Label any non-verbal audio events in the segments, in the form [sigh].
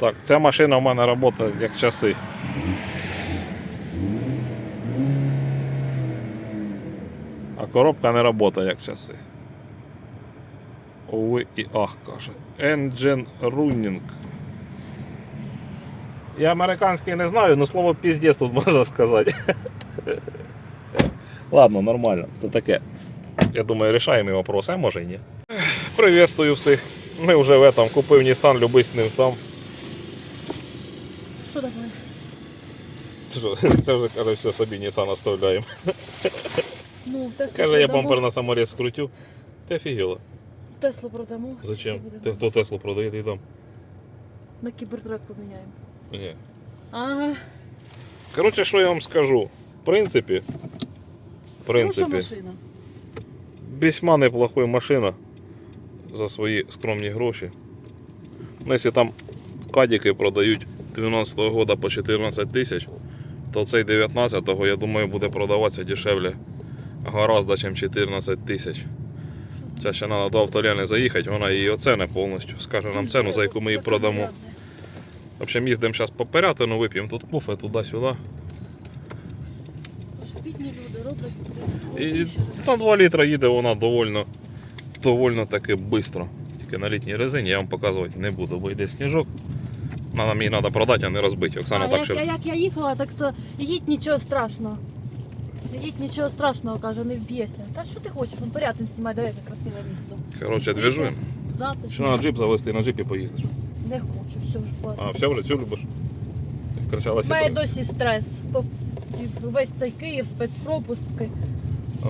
Так, ця машина в мене працює як часи. А коробка не працює як часи. Ови і ах каже. Engine running. Я американський не знаю, але слово піздець тут можна сказати. Ладно, нормально, то таке. Я думаю, рішаємо вопрос, а може і ні. Приветствую всіх. Ми вже в этом купив Nissan, любий з ним сам. Що таке? Що, [laughs] Це вже каже, все собі Nissan оставляємо. Ну, Теслу Каже, я продамо. бампер на саморез скрутив. Ти офігела. Теслу продамо. Зачем? Що? Ти хто Теслу продає, ти там? На кібертрек поміняємо. Ні. Ага. Коротше, що я вам скажу? В принципі, в Хороша принципі, машина. весьма неплохая машина за свої скромні гроші. Ну, якщо там кадіки продають 12-го года по 14 тисяч, то цей 19-го, я думаю, буде продаватися дешевле гораздо, ніж 14 тисяч. Це ще треба до автоляни заїхати, вона її оцене повністю. Скаже нам ціну, за яку ми її продамо. В общем, їздимо зараз по Пирятину, вип'ємо тут кофе туди-сюди. І на 2 літра їде вона довольно, довольно таки швидко. Тільки на літній резині я вам показувати не буду, бо йде сніжок. На- Нам її треба продати, а не розбити. Оксана а так як, ще. я, як я їхала, так то їдь нічого страшного. Їдь нічого страшного, каже, не вб'єся. Та що ти хочеш? Вон порядок знімай, де яке красиве місто. Коротше, двіжуємо. Що на джип завести, на джипі поїздиш. Не хочу, все вже А, все вже, цю любиш? Кричала У мене досі стрес. Весь цей Київ, спецпропуски.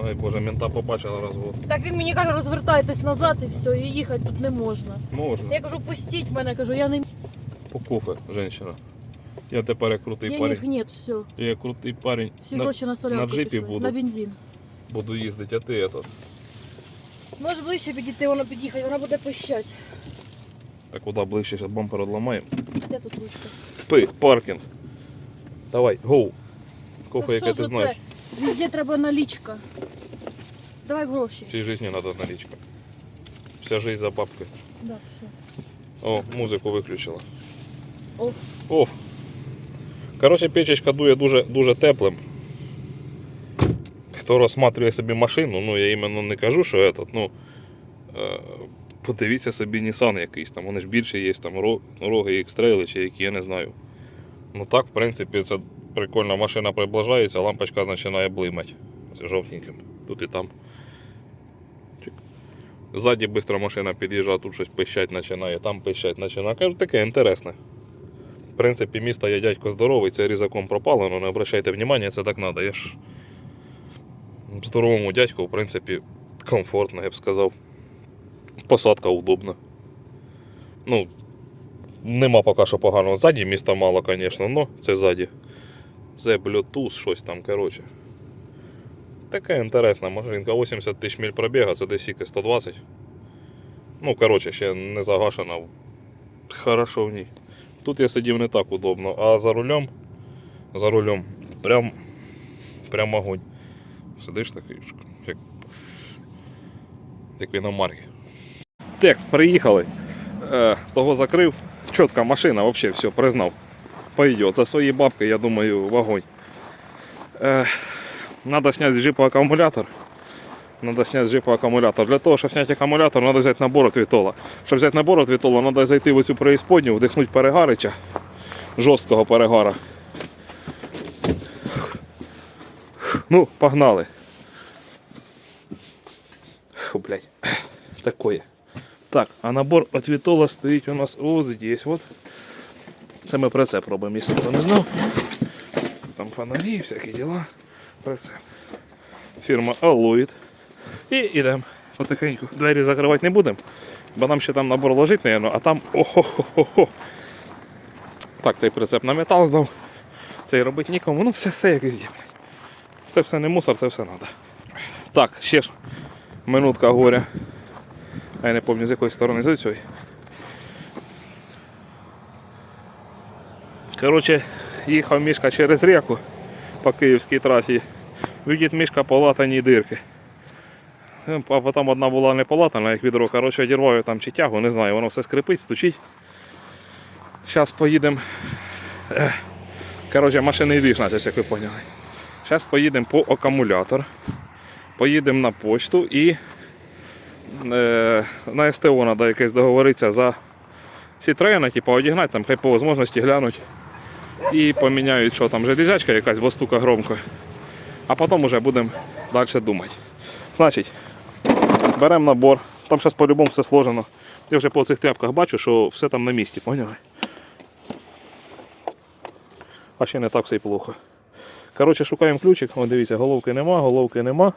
Ой, боже, мента побачила розвод. Так він мені каже, розвертайтесь назад і все, і їхати тут не можна. Можна. Я кажу, пустіть мене, кажу, я не По кофе, жінка. Я тепер як крутий денег парень. нет, все. Я як крутий парень. Всі На- гроші на солярку на джипі пішли, буду. на бензин. Буду їздити, а ти этот. Можеш ближче підійти, воно під'їхати, вона буде пищать. Так куди ближче, зараз бампер одламаємо. Де тут ручка? Пи, паркінг. Давай, гоу. Кофе, Та яке що ти ж знаєш. Це? Везде треба налічка. Давай гроші. В цій житті треба налічка. Вся жизнь за бабкою. Да, все. О, музику виключила. Оф. Коротше, печечка дує дуже, дуже теплим. Хто розсматриває собі машину, ну я іменно не кажу, що этот, ну. Е, подивіться собі Nissan якийсь там, вони ж більше є, там роги X-Trail чи які, я не знаю. Ну так, в принципі, це прикольна машина приближається, лампочка починає блимати. Це жовтеньким. Тут і там. Чик. Ззаді швидко машина під'їжджає, тут щось пищать починає, там пищать починає. Таке інтересне. В принципі, місто є дядько здоровий, це різаком пропало, але не обращайте внимання, це так треба. Я ж здоровому дядьку, в принципі, комфортно, я б сказав. Посадка удобна. Ну, нема поки що поганого. Ззаді міста мало, звісно, але це ззаді. Це Bluetooth, щось там, коротше. Така інтересна машинка, 80 тисяч міль пробіга, це десь сіки 120. Ну, коротше, ще не загашена. Хорошо в ній. Тут я сидів не так удобно, а за рулем, за рулем, прям, прям огонь. Сидиш такий, як, як в іномарки. Текст, приїхали. Е, того закрив. Чітка машина, взагалі все, признав. Пойдет. За свої бабки, я думаю, вогонь. Е, надо снять с джипа аккумулятор. Надо снять с джипа аккумулятор. Для того, щоб зняти аккумулятор, треба взяти набор від Вітола. Щоб взяти набор від Вітола, треба зайти в оцю преісподню, вдихнути перегарича, жорсткого перегара. Ну, погнали. Фу, блядь. Такое. Так, а набор від Вітола стоїть у нас ось здесь. Вот. Це ми прицеп робимо, якщо хто не знав. Там фонарі, всякі діла. Прицеп. Фірма Alloyd. І йдемо. Потихеньку. Двері закривати не будемо, бо нам ще там набор ложить, наверное, а там охо-хо-хо-хо. Так, цей прицеп на метал здав. Цей робити нікому. Ну, все, все якось блядь. Це все не мусор, це все треба. Так, ще ж минутка горя. Я не пам'ятаю з якої сторони з цієї. Коротше, їхав мішка через ріку по київській трасі. Видить мішка полатані дирки. Е, А потім одна була не полатана, як відро. Коротше, одірвав там чи тягу, не знаю, воно все скрипить, стучить. Зараз поїдемо. Коротше, машини двіж начався, як ви поняли. Зараз поїдемо по акумулятор. Поїдемо на почту і е, на СТО треба якесь договоритися за Citroёn, типу, одігнати, там, хай по можливості глянуть. І поміняють, що там, железячка якась, бо стука громко. А потім вже будемо далі думати. Значить, беремо набор. Там зараз по-любому все сложено. Я вже по цих тряпках бачу, що все там на місці, поняли? А ще не так все й плохо. Коротше, шукаємо ключик. О, дивіться, головки нема, головки нема.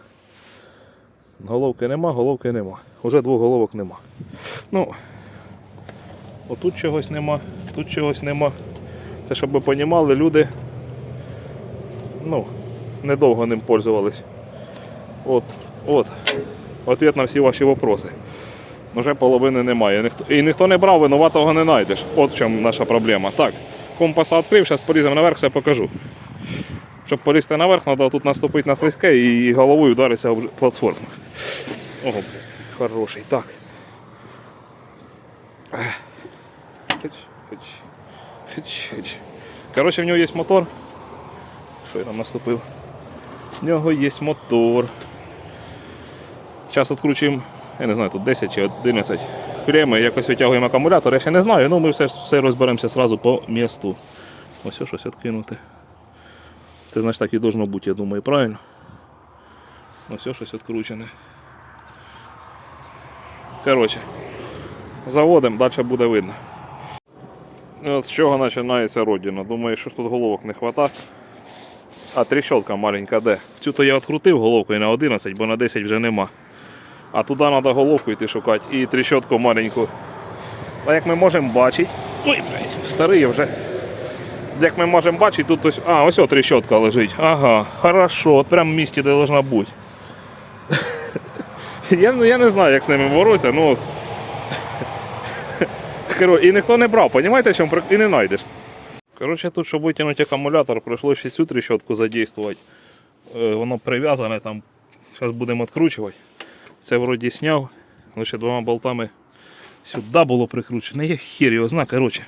Головки нема, головки нема. Уже двох головок нема. Ну, отут чогось нема, тут чогось нема. Це щоб ви понімали, люди ну, недовго ним пользувались. От, от. Ответ на всі ваші вопроси. Уже половини немає. І ніхто не брав, винуватого не знайдеш. От в чому наша проблема. Так, компаса відкрив, зараз поліземо наверх, все покажу. Щоб полізти наверх, треба тут наступити на слизьке і головою вдаритися об платформу. Ого, хороший. Так. Коротше, в нього є мотор. Що я там наступив? В нього є мотор. Зараз відкручуємо, я не знаю, тут 10 чи 11 клеми, якось витягуємо акумулятор, я ще не знаю, ну ми все, все розберемося одразу по місту. Ось щось відкинути. Це значить так і должно бути, я думаю, правильно? Ось щось відкручене. Коротше, заводимо, далі буде видно. От з чого починається родина. Думаю, що ж тут головок не вистачає. А тріщотка маленька де? Цю то я відкрутив головкою на 11, бо на 10 вже нема. А туди треба головку йти шукати і тріщотку маленьку. А як ми можемо бачити. Ой, старий я вже. Як ми можемо бачити, тут ось. А, ось от тріщотка лежить. Ага, хорошо, от прямо в місці, де должна бути. [laughs] Я, я не знаю, як з ними боротися, ну. [laughs] І ніхто не брав, розумієте, чому і не знайдеш. Коротше, тут, щоб витягнути акумулятор, прийшлося цю тріщотку задействувати. Е, Воно прив'язане там. Зараз будемо відкручувати. Це вроді сняв. Лише двома болтами сюди було прикручено. Я хер його зна, коротше.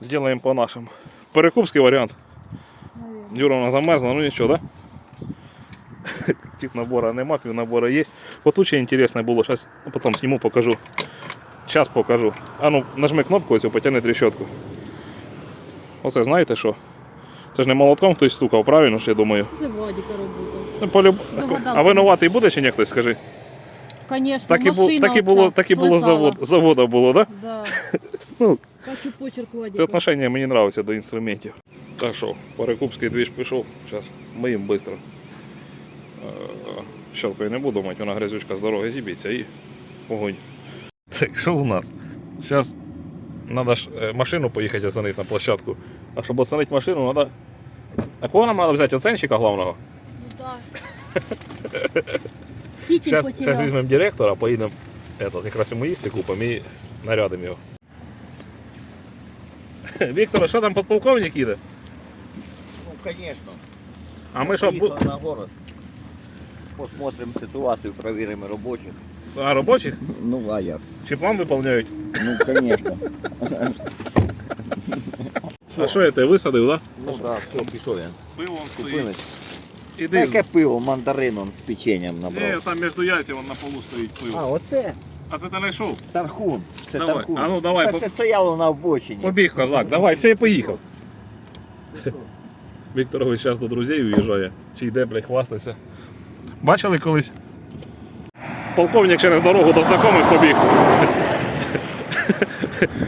Зробимо по-нашому. Перекупський варіант. Юра вона замерзла, ну нічого, да? Тип набора нема, пів набора є. Вот тут ще інтересне було, зараз потім зніму, покажу. Зараз покажу. А ну, нажми кнопку оцю, потягни трещотку. Оце знаєте що? Це ж не молотком хтось стукав, правильно ж я думаю. Це Владіка робота. Ну, полюб... А винуватий буде чи ні хтось, скажи? Конечно, Так і, бу... машина так і було, оця так і було слизала. завод... завода було, [laughs] так? Да. Ну, Бачу почерк Це Владіка. отношення мені подобається до інструментів. Так що, перекупський двіж пішов. Зараз миємо швидко. Щелкою не буду мати, вона грязючка з дороги зіб'ється і погонь. [laughs] Так, що у нас? Зараз треба ж е, машину поїхати оцінити на площадку. А щоб оцінити машину, треба. А кого нам треба взяти? Оценщика головного? Ну да. [laughs] Кітель Зараз потеряв. візьмемо директора, поїдемо этот, якраз йому їсти купимо і нарядимо його. [laughs] Віктор, що там подполковник їде? Ну, конечно. А ми що, бу- Поїхали на город. Посмотрим ситуацию, проверим рабочих. а робочих? Ну, а як? Чи план виповняють? Ну, конечно. А що я тебе висадив, так? Ну, да, все, пішов я. Пиво Купили. Іди. Яке пиво мандарином з печенням Ні, набрав. там між яйців на полу стоїть пиво. А, оце А це ти знайшов? тархун. Це Давай. тархун. А ну, давай, Та по- це стояло на обочині. Побіг, козак, давай, все, я поїхав. Вікторович зараз до друзів уїжджає. Чи йде, блядь, хвастайся. Бачили колись? Полковник через дорогу до знайомих побіг.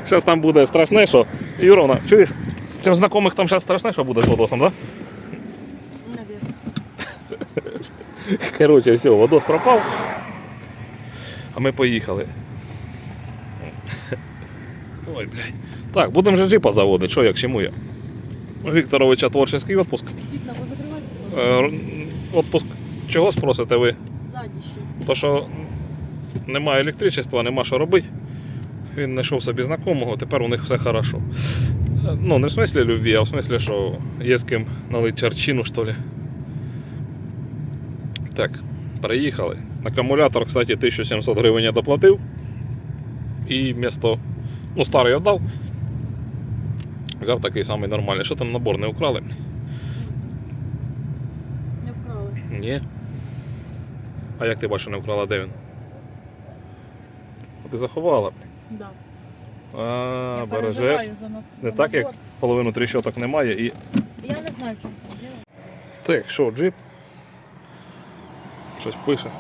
Зараз там буде страшне, що. Юровна, чуєш? Цим знайомих там зараз страшне, що буде з Водосом, так? Да? [laughs] Коротше, все, водос пропав. А ми поїхали. [laughs] Ой, блядь. Так, будемо же джипа заводити, що як чому я? Вікторовича творчий відпуск. Вікна Отпуск чого спросите ви? Ззаді ще. То що немає електричества, нема що робити. Він знайшов собі знайомого, тепер у них все хорошо. Е, Ну, не в смислі любві, а в смислі, що є з ким налить чарчину, що ли. Так, приїхали. Акумулятор, кстати, 1700 гривень я доплатив. І місто, ну, старий віддав. Взяв такий самий нормальний. Що там набор не украли? Не вкрали. Ні. А як ти бачиш, не вкрала, де він? А Ти заховала. Да. А, бережеш. за нас. Не так, як половину тріщоток немає і. Я не знаю, чому. Так, що, джип? Щось пише.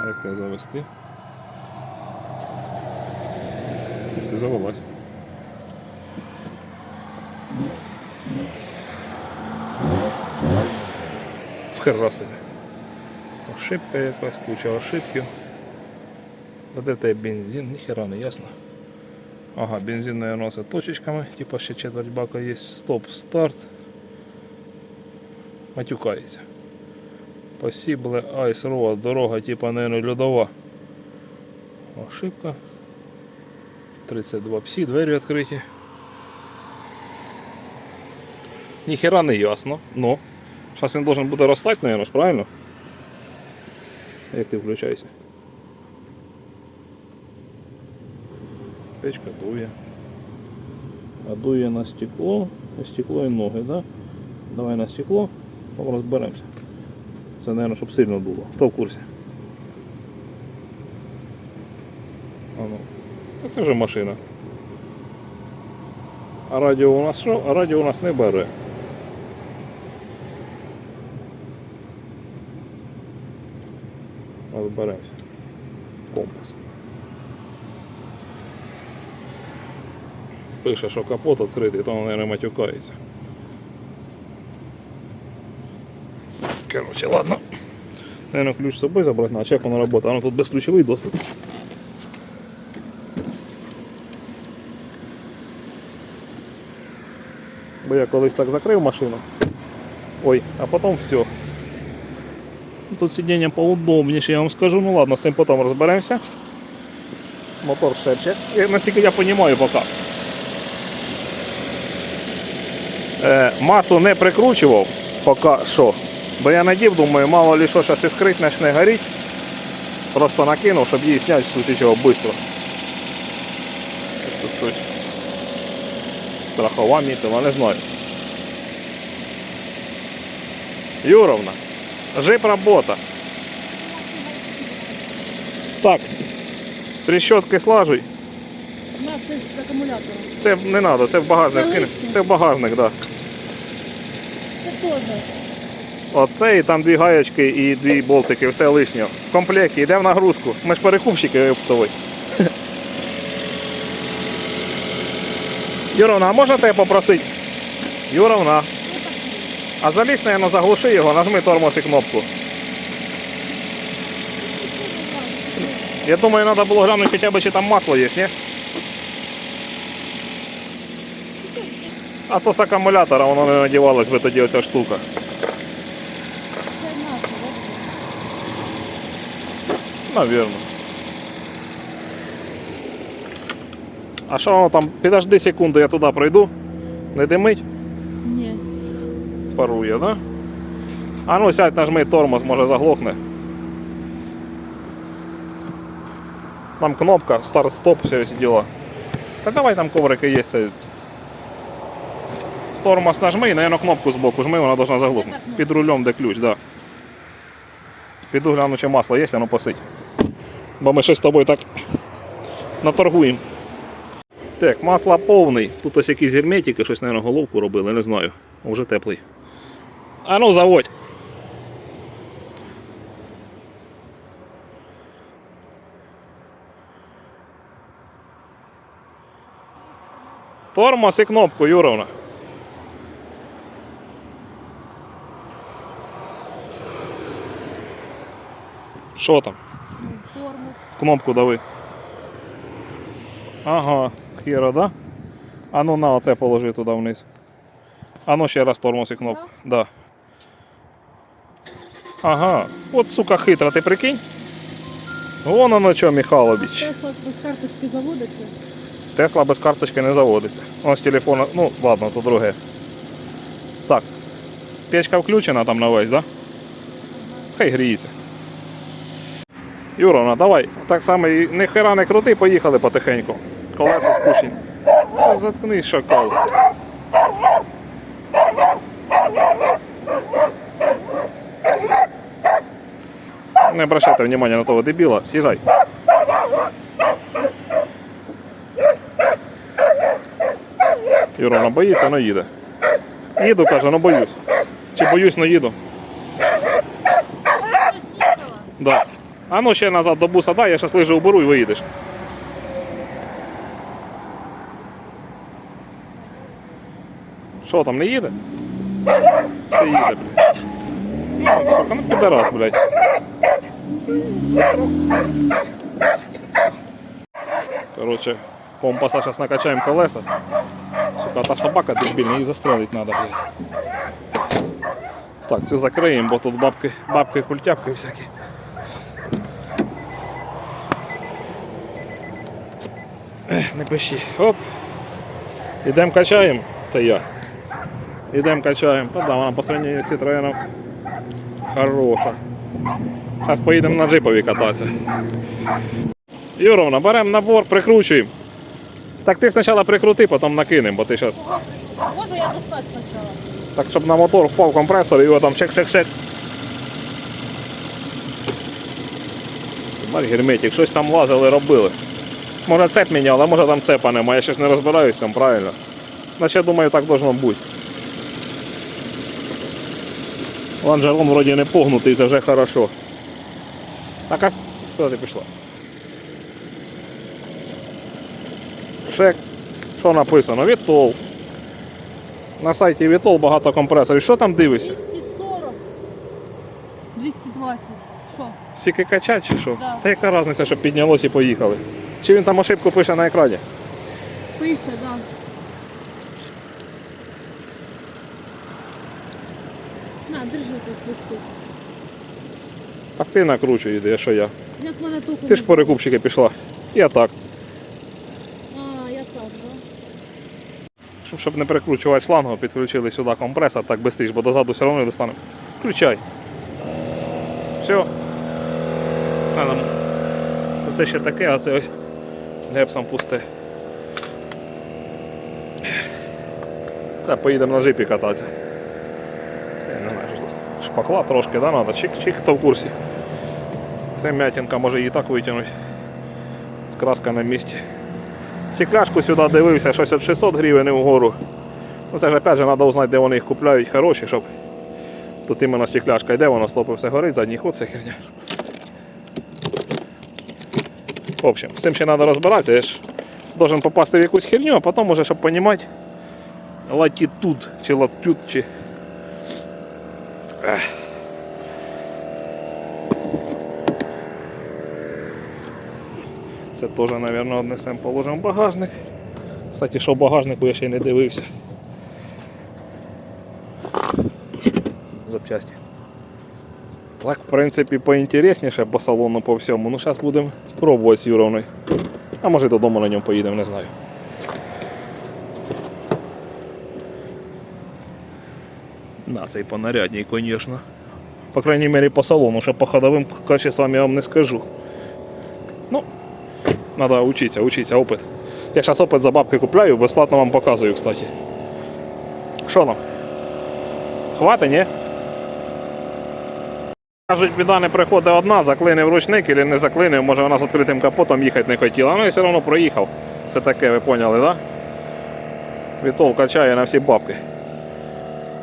А як тебе завести? Ти завелась. Хера собі. Ошибка якась, куча ошибків. Де в тебе бензин? Ніхера не ясно. Ага, бензин, наверное, з точечками. Типа ще четверть бака є. Стоп, старт. Матюкається. Посібле айс роад. Дорога, типа, наверное, льодова. Ошибка. 32 псі, двері відкриті. Ніхера не ясно, но. Зараз він должен буде розстати, наверное, правильно? Як ти включаєшся? Печка дує. А дує на стекло, на стекло і ноги, да? Давай на стекло, там розберемося. Це, мабуть, щоб сильно дуло. Хто в курсі? А ну. Це вже машина. А радіо у нас що? А радіо у нас не бере. Розберемося. Компас. Пише, що капот відкритий, то, мабуть, матюкається. Короче, ладно. Наверное, ключ з собою забрати, на як воно працює. Воно тут безключовий доступ. Бо я колись так закрив машину. Ой, а потім все. Тут сидіння поудобніше, я вам скажу. Ну ладно, з цим потім розберемося. Мотор шепче. І, Наскільки я розумію поки. Е, масу не прикручував поки що. Бо я надів, думаю, мало ли що зараз іскрить, почне горіти. Просто накинув, щоб її зняти в случае чого швидко. Тут щось. Страхова мітила, не знаю. Юровна, жип робота. Так. Трещотки слажуй. Це з акумулятором. Це не треба, це в багажник. Це лишнє? Це в багажник, так. Да. Це теж. Оце і там дві гаєчки і дві болтики, все лишнє. В комплекті, йде в нагрузку. Ми ж перекупщики оптові. [laughs] Юровна, а можна тебе попросити? Юровна. А залізь, наверное, заглуши його, нажми тормоз і кнопку. Я думаю, треба було глянути хоча б, чи там масло є, ні? А то з акумулятора воно не надівалось би тоді оця штука. Це наше, Наверно. А що воно там? Підожди секунду, я туди пройду. Не димить, Ні. парує, да? А ну сядь, нажми тормоз, може заглохне. Там кнопка, старт-стоп, все ці діла. Та давай там коврики є. Тормоз нажми і, наверное, кнопку збоку жми, вона должна заглохнути. Під рулем де ключ, да. Піду гляну, чи масло є, воно посить. Бо ми щось з тобою так наторгуємо. Так, масло повний. Тут ось якісь герметики, щось, мабуть, головку робили, не знаю. Уже теплий. А ну заводь. Тормоз і кнопку, Юровна. Що там? Тормоз. Кнопку дави. Ага, хіра, да? А ну на оце положи туди вниз. А ну ще раз тормоз і кнопку. Да. Ага. От сука хитра, ти прикинь? Вон оно що, Михайлович. Тесла без карточки заводиться. Тесла без карточки не заводиться. Он з телефона. Ну, ладно, то друге. Так. Печка включена там на весь, да? Хай гріється. Юровна, давай. Так само і не хера не крути, поїхали потихеньку. Колеса спущені. Заткнись, шакал. Не обращайте внимания на того дебіла, съезжай. Юровна боїться, але їде. Їду, каже, ну боюсь. Чи боюсь, но їду. Да. А ну ще назад до буса дай, я щас лижу уберу і виїдеш. Що там, не їде? Все їде, блядь. Ну, сука, ну підарас, блядь. Короче, компаса сейчас накачаем колеса. Сука, та собака дебільна, її застрелить надо, блядь. Так, все закриємо, бо тут бабки, бабки культяпки всякі. Ех, не пиши. Оп. Ідемо качаємо. Це я. Ідемо качаємо. Та да, вона по сравнению з хороша. Зараз поїдемо на джипові кататися. Юровна, беремо набор, прикручуємо. Так ти спочатку прикрути, потім накинемо, бо ти зараз. Можу я достати спочатку? Так, щоб на мотор впав компресор і його там чек-чек-чек. Герметик, щось там лазили, робили. Може цеп міняли, а може там цепа немає, я щось не розбираюся правильно. Значить, я думаю, так должно бути. Ланжерон вроді не погнутий, це вже хорошо. Так, а куди ти пішла? Шек. Що написано? Вітол. На сайті Вітол багато компресорів. Що там дивишся? 240. 220. Що? Сіки качать чи що? Да. Та яка різниця, щоб піднялось і поїхали? Чи він там ошибку пише на екрані? Пише, да. На, держи той свисток. Так ти накручуй, іди, що я? Я з мене току. Ти ж по рекупчики пішла. Я так. А, я так, да? Щоб, щоб не перекручувати шлангу, підключили сюди компресор, так швидше, бо дозаду все одно не достанемо. Включай. Все. Нам. Це ще таке, а це ось гепсом пусте. Та поїдемо на джипі кататися. Це не знаю, шпакла трошки, да, треба. Чик-чик, хто в курсі. Це м'ятінка може її так витягнути. Краска на місці. Стекляшку сюди дивився, щось от 600 гривень і вгору. Ну це ж опять же треба узнати, де вони їх купляють хороші, щоб тут іменно стекляшка йде, воно стопи все горить, задній ход, вся херня. В общем, з цим ще треба розбиратися. Я ж должен попасти в якусь херню, а потім уже, щоб розуміти, латітуд чи латют, чи. Це теж, мабуть, однесемо положимо в багажник. Кстати, що в багажнику я ще й не дивився. Запчасті. Так, в принципі, поінтересніше по салону по всьому. Ну, зараз будемо пробувати з Юровною. А може додому на ньому поїдемо, не знаю. На, цей понарядній, звісно. По крайній мірі по салону, що по ходовим качествам я вам не скажу. Ну, Надо учиться, учиться, опыт. Я сейчас опыт за бабки купляю, бесплатно вам показываю, кстати. Що нам? Хватить, ні? Кажуть, біда не приходить одна, заклинив ручник або не заклинив, може вона з відкритим капотом їхати не хотіла. Ну і все одно проїхав. Це таке, ви поняли, так? Да? Вітол качає на всі бабки.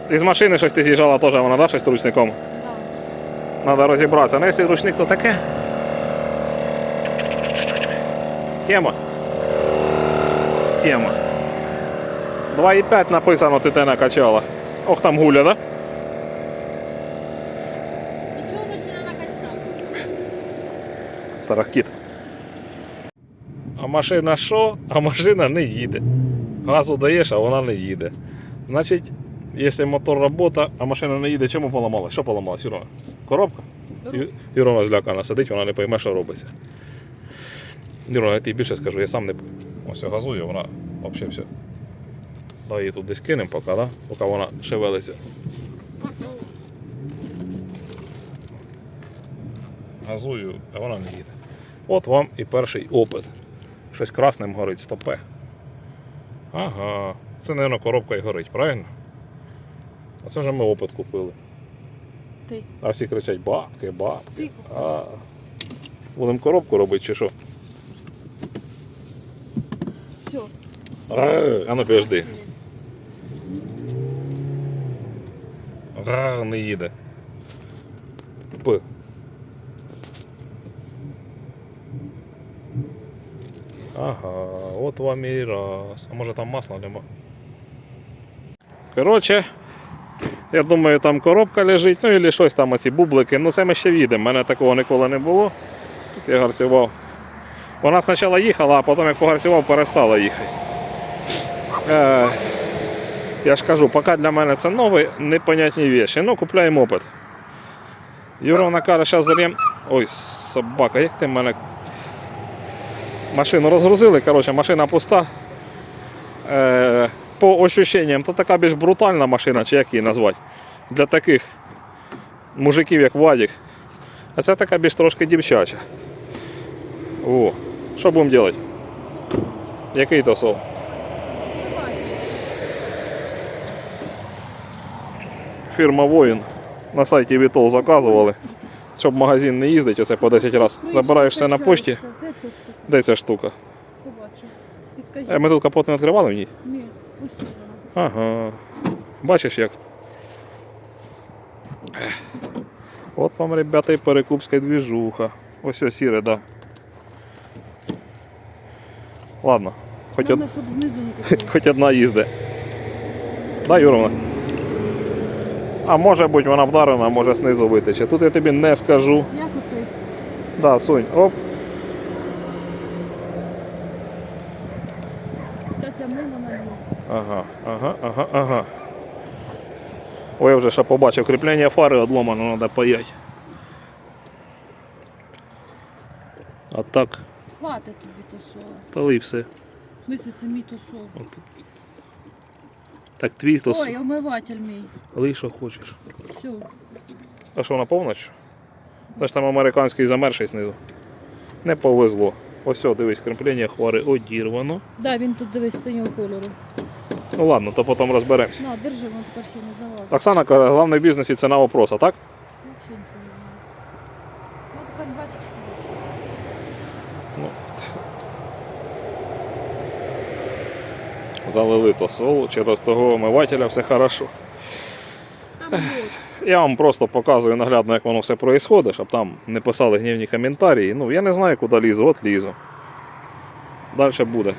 Із машини щось ти з'їжджала теж, вона да, щось з ручником. Да. Треба розібратися. Ну, якщо ручник, то таке. Тема. Тема. 2,5 написано, ти те накачала. Ох, там гуля, да? Нічого ми ще не накачали. Тарахтіт. А машина що? А машина не їде. Газу даєш, а вона не їде. Значить, якщо мотор робота, а машина не їде, чому поламалась? Що поламалась, Юрона? Коробка? Юрона злякана сидить, вона не пойме, що робиться. Юрона, я тобі більше скажу, я сам не ось я газую, вона взагалі все. Давай її тут десь кинемо поки, да? поки вона шевелиться. газую, а вона не їде. От вам і перший опит. Щось красним горить, стопе. Ага. Це, мабуть, коробка і горить, правильно? А це вже ми опит купили. Ти. А всі кричать бабки, бабки. Ти. А. Будемо коробку робити чи що? Все. А, ну підожди. Не їде. Ага, от вам і раз. А може там масла нема. Коротше, я думаю, там коробка лежить, ну і щось там оці бублики. Ну це ми ще в'їдемо, мене такого ніколи не було. Тут я гарцював. Вона спочатку їхала, а потім як погарцював, перестала їхати. Е, я ж кажу, поки для мене це нові, непонятні віші. Ну, купляємо опит. Юровна каже, зараз зарем. Ой, собака, як ти мене. Машину розгрузили, коротше, машина пуста. Е, по ощущенням, то така більш брутальна машина, чи як її назвати. Для таких мужиків, як Вадік. А це така більш трошки дівчача. О, що будемо робити? Який то сол? Фірма Воїн. На сайті Вітол заказували. Щоб магазин не їздить, оце по 10 разів. Забираєш все на пошті. Де ця штука? Побачу. Підкажи. Е, Ми тут капот не відкривали в ній? Ні, ось вона. Ага. Бачиш як? От вам, ребята, і перекупська двіжуха. Ось ось сіре, да. Ладно, хоч, од... Щоб знизу не [laughs] хоч одна їзде. Да, Юровна? А може бути вона вдарена, а може знизу витече. Тут я тобі не скажу. Як оцей? Да, сунь. Оп. Зараз я мимо на нього. Ага, ага, ага, ага. Ой, я вже ще побачив, кріплення фари одломано, треба паять. А так, Хватить тобі то соло. та ли все. Мислі, це мій то соло. Так твій то Ой, омиватель мій. ли що хочеш. Все. А що на повноч? Значить там американський замерший знизу. Не повезло. Ось, дивись, кріплення хвари одірвано. Да, він тут дивись синього кольору. Ну ладно, то потім розберемося. На, держи, тепер ще не завалить. Оксана каже, головний в бізнесі це на вопрос, а так? Взагалі нічого не знаю. Ну, тепер бачиш. Залили то соло, через того омивателя все хорошо. Там. Я вам просто показую наглядно, як воно все відбувається, щоб там не писали гнівні коментарі. Ну, я не знаю, куди лізу, от лізу. Далі буде.